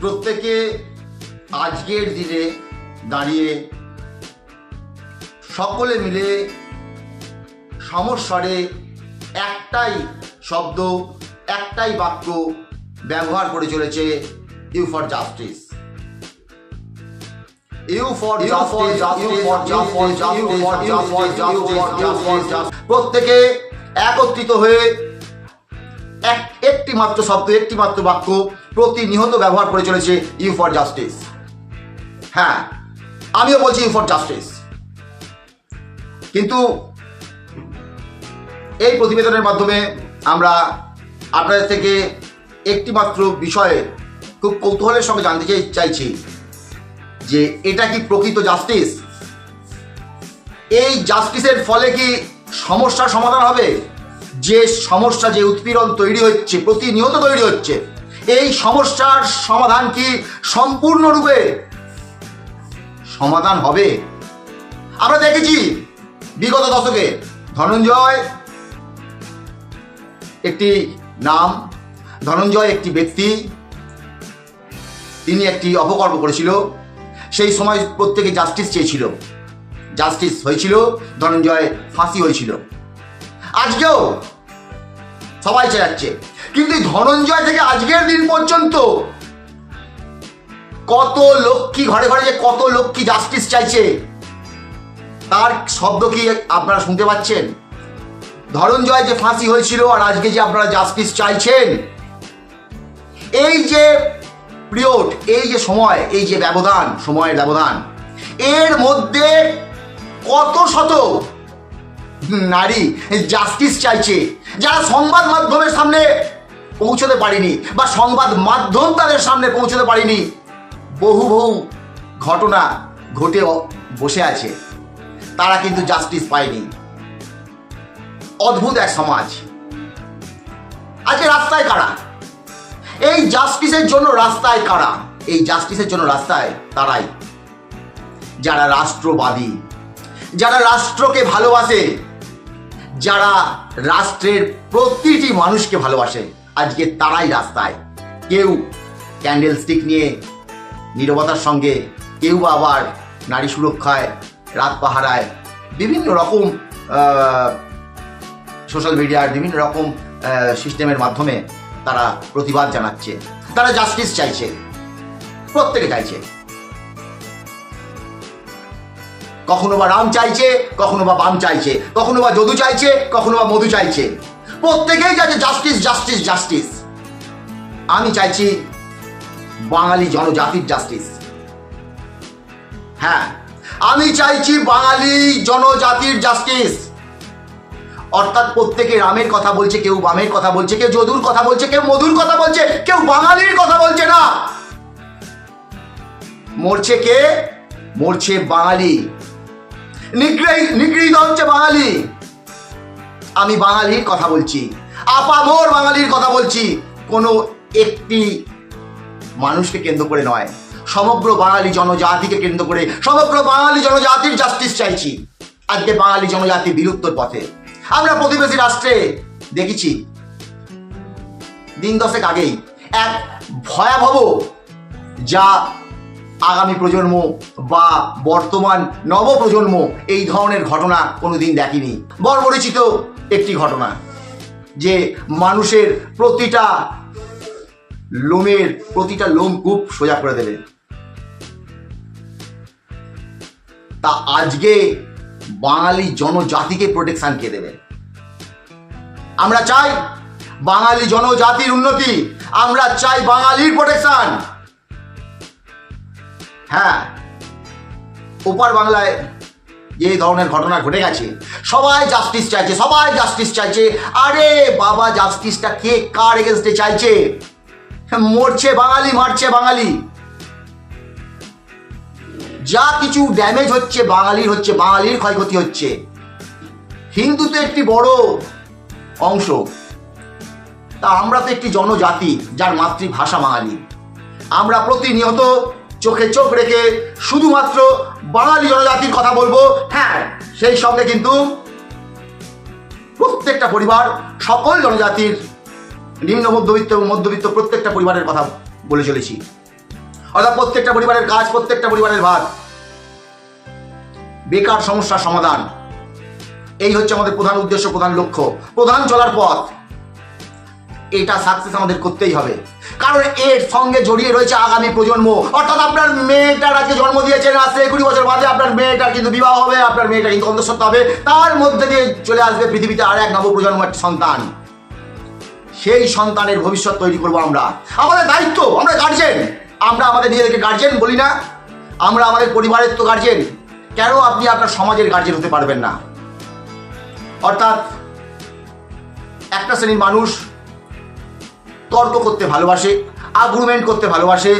প্রত্যেকে আজকের দিনে দাঁড়িয়ে সকলে মিলে সমস্বরে একটাই শব্দ একটাই বাক্য ব্যবহার করে চলেছে ইউ ফর জাস্টিস প্রত্যেকে একত্রিত হয়ে এক একটি মাত্র শব্দ একটি মাত্র বাক্য প্রতিনিয়ত ব্যবহার করে চলেছে ইউ ফর জাস্টিস হ্যাঁ আমিও বলছি ইউ ফর জাস্টিস কিন্তু এই প্রতিবেদনের মাধ্যমে আমরা আপনাদের থেকে একটি মাত্র বিষয়ে খুব কৌতূহলের সঙ্গে জানতে চাইছি। যে এটা কি প্রকৃত জাস্টিস এই জাস্টিসের ফলে কি সমস্যার সমাধান হবে? যে সমস্যা যে উৎপীড়ন তৈরি হচ্ছে, প্রতিনিয়ত তৈরি হচ্ছে, এই সমস্যার সমাধান কি সম্পূর্ণরূপে সমাধান হবে? আমরা দেখেছি বিগত দশকে ধনঞ্জয় একটি নাম, ধনঞ্জয় একটি ব্যক্তি, তিনি একটি অপকর্ম করেছিল। সেই সময় প্রত্যেকে জাস্টিস চেয়েছিল। জাস্টিস হয়েছিল, ধনঞ্জয় ফাঁসি হয়েছিল। আজকেও সবাই চেয়ে কিন্তু ধনঞ্জয় থেকে আজকের দিন পর্যন্ত কত লক্ষ্মী ঘরে ঘরে যে কত লক্ষ্মী জাস্টিস চাইছে, তার শব্দ কি আপনারা শুনতে পাচ্ছেন? ধনঞ্জয় যে ফাঁসি হয়েছিল আর আজকে যে আপনারা জাস্টিস চাইছেন, এই যে পিরিয়ড, এই যে সময়, এই যে ব্যবধান, সময়ের ব্যবধান, এর মধ্যে কত শত নারী জাস্টিস চাইছে, যারা সংবাদ মাধ্যমের সামনে পৌঁছতে পারেনি বা সংবাদ মাধ্যম তাদের সামনে পৌঁছতে পারেনি, বহু বহু ঘটনা ঘটে বসে আছে। তারা কিন্তু জাস্টিস পায়নি। অদ্ভুত এক সমাজ। আজকে রাস্তায় কারা? এই জাস্টিসের জন্য রাস্তায় কারা? এই জাস্টিসের জন্য রাস্তায় তারাই। যারা রাষ্ট্রবাদী, যারা রাষ্ট্রকে ভালোবাসে, যারা রাষ্ট্রের প্রতিটি মানুষকে ভালোবাসে, আজকে তারাই রাস্তায়। কেউ ক্যান্ডেল স্টিক নিয়ে নীরবতার সঙ্গে, কেউ আবার নারী সুরক্ষায়, রাত পাহারায়, বিভিন্ন রকম সোশ্যাল মিডিয়ার বিভিন্ন রকম সিস্টেমের মাধ্যমে তারা প্রতিবাদ জানাচ্ছে, তারা জাস্টিস চাইছে, প্রত্যেকে চাইছে। কখনো বা রাম চাইছে, কখনো বা বাম চাইছে, কখনো বা যদু চাইছে, কখনো বা মধু চাইছে। প্রত্যেকেই চাইছে জাস্টিস জাস্টিস জাস্টিস আমি চাইছি বাঙালি জনজাতির জাস্টিস হ্যাঁ আমি চাইছি বাঙালি জনজাতির জাস্টিস অর্থাৎ প্রত্যেকে রামের কথা বলছে, কেউ বামের কথা বলছে, কেউ যদুর কথা বলছে, কেউ মধুর কথা বলছে, কেউ বাঙালির কথা বলছে না। মরছে কে? মরছে বাঙালি। নিগৃহী নিগৃহীত হচ্ছে বাঙালি। আমি বাঙালির কথা বলছি। আপামোর বাঙালির কথা বলছি। কোনো একটি মানুষকে কেন্দ্র করে নয়। সমগ্র বাঙালি জনজাতিকে কেন্দ্র করে, সমগ্র বাঙালি জনজাতির জাস্টিস চাইছি। আজকে বাঙালি জনজাতি বিলুপ্তর পথে। আমরা প্রতিবেশী রাষ্ট্রে দেখেছি দিন দশেক আগেই এক ভয়াবহ যা আগামী প্রজন্ম বা বর্তমান নব প্রজন্ম এই ধরনের ঘটনা কোনোদিন দেখেনি। বর্বরিচিত একটি ঘটনা যে মানুষের প্রতিটা লোমের প্রতিটা লোম কূপ সোজা করে দেবে। তা আজকে বাঙালি জনজাতিকে প্রোটেকশন কে দেবে? আমরা চাই বাঙালি জনজাতির উন্নতি, আমরা চাই বাঙালির প্রোটেকশন হ্যাঁ ওপার বাংলায় যে ধরনের ঘটনা ঘটে গেছে, সবাই জাস্টিস চাইছে, সবাই জাস্টিস চাইছে। আরে বাবা জাস্টিসটা কে কার এগেনস্টে চাইছে? মরছে বাঙালি, মারছে বাঙালি। যা কিছু ড্যামেজ হচ্ছে, বাঙালির হচ্ছে, বাঙালির ক্ষয়ক্ষতি হচ্ছে। হিন্দু তো একটি বড় অংশ। তা আমরা তো একটি জনজাতি, যার মাতৃভাষা বাঙালি আমরা প্রতিনিয়ত চোখে চোখ রেখে শুধুমাত্র বাঙালি জনজাতির কথা বলব। হ্যাঁ সেই সঙ্গে কিন্তু প্রত্যেকটা পরিবার, সকল জনজাতির নিম্ন মধ্যবিত্ত এবং মধ্যবিত্ত প্রত্যেকটা পরিবারের কথা বলে চলেছি। অর্থাৎ প্রত্যেকটা পরিবারের কাজ, প্রত্যেকটা পরিবারের ভাত বেকার সমস্যার সমাধান। এই হচ্ছে আমাদের প্রধান উদ্দেশ্য, প্রধান লক্ষ্য। প্রধান চলার পথ। এটা সাকসেস আমাদের করতেই হবে। কারণ এর সঙ্গে জড়িয়ে রয়েছে আগামী প্রজন্ম। অর্থাৎ আপনার মেয়েটার আজকে জন্ম দিয়েছেন আসছে কুড়ি বছর বাদে আপনার মেয়েটার কিন্তু বিবাহ হবে, আপনার মেয়েটা কিন্তু অন্তঃসত্ত্বা হবে। তার মধ্যে দিয়ে চলে আসবে পৃথিবীতে আর এক নব প্রজন্ম একটি সন্তান। সেই সন্তানের ভবিষ্যৎ তৈরি করব আমরা। আমাদের দায়িত্ব, আমরা গার্জেন আমরা আমাদের নিজেদেরকে গার্জেন বলি না। আমরা আমাদের পরিবারের তো গার্জেন কেন আপনি আপনার সমাজের গার্জেন হতে পারবেন না? অর্থাৎ একটা শ্রেণির মানুষ তর্ক করতে ভালোবাসে আগ্রুমেন্ট করতে ভালোবাসে,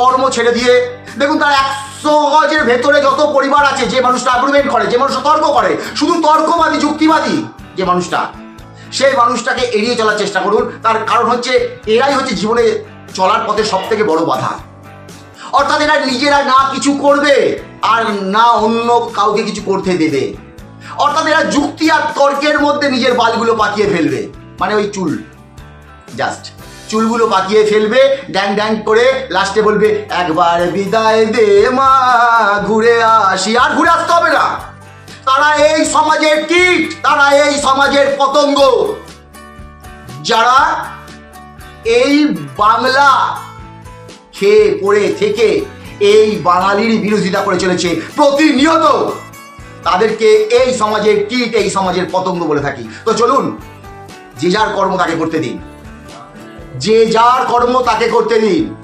কর্ম ছেড়ে দিয়ে, দেখুন তার একশো গজের ভেতরে যত পরিবার আছে যে মানুষটা আগ্রুমেন্ট করে, যে মানুষটা তর্ক করে, শুধু তর্কবাদী, যুক্তিবাদী যে মানুষটা, সেই মানুষটাকে এড়িয়ে চলার চেষ্টা করুন। তার কারণ হচ্ছে, এরাই হচ্ছে জীবনে চলার পথে সব থেকে বড় বাধা। অর্থাৎ এরা নিজেরা না কিছু করবে, আর না অন্য কাউকে কিছু করতে দেবে। অর্থাৎ এরা যুক্তি আর তর্কের মধ্যে নিজের বালগুলো পাকিয়ে ফেলবে। মানে ওই চুল। জাস্ট চুলগুলো পাকিয়ে ফেলবে ড্যাং ড্যাং করে লাস্টে বলবে, একবার বিদায় দে মা, ঘুরে আসি। আর ঘুরে আসতে হবে না। তারা এই সমাজের কীট, তারা এই সমাজের পতঙ্গ। যারা এই বাংলা খেয়ে, পড়ে, থেকে এই বাঙালির বিরোধিতা করে চলেছে, প্রতিনিয়ত তাদেরকে এই সমাজের কীট এই সমাজের পতঙ্গ বলে থাকি। তো চলুন, যে যার কর্ম তাকে করতে দিন। যে যার কর্ম তাকে করতে দিন।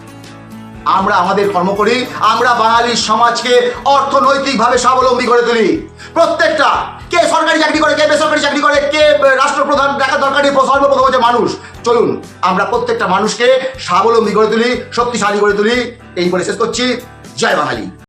আমরা আমাদের কর্ম করি, আমরা বাঙালির সমাজকে অর্থনৈতিকভাবে স্বাবলম্বী করে তুলি। প্রত্যেকটা, কে সরকারি চাকরি করে, কে বেসরকারি চাকরি করে, কে রাষ্ট্রপ্রধান, দেখা দরকারি সর্বপ্রথম হচ্ছে মানুষ। চলুন, আমরা প্রত্যেকটা মানুষকে স্বাবলম্বী করে তুলি, শক্তিশালী করে তুলি। এই বলে শেষ করছি। জয় বাঙালি।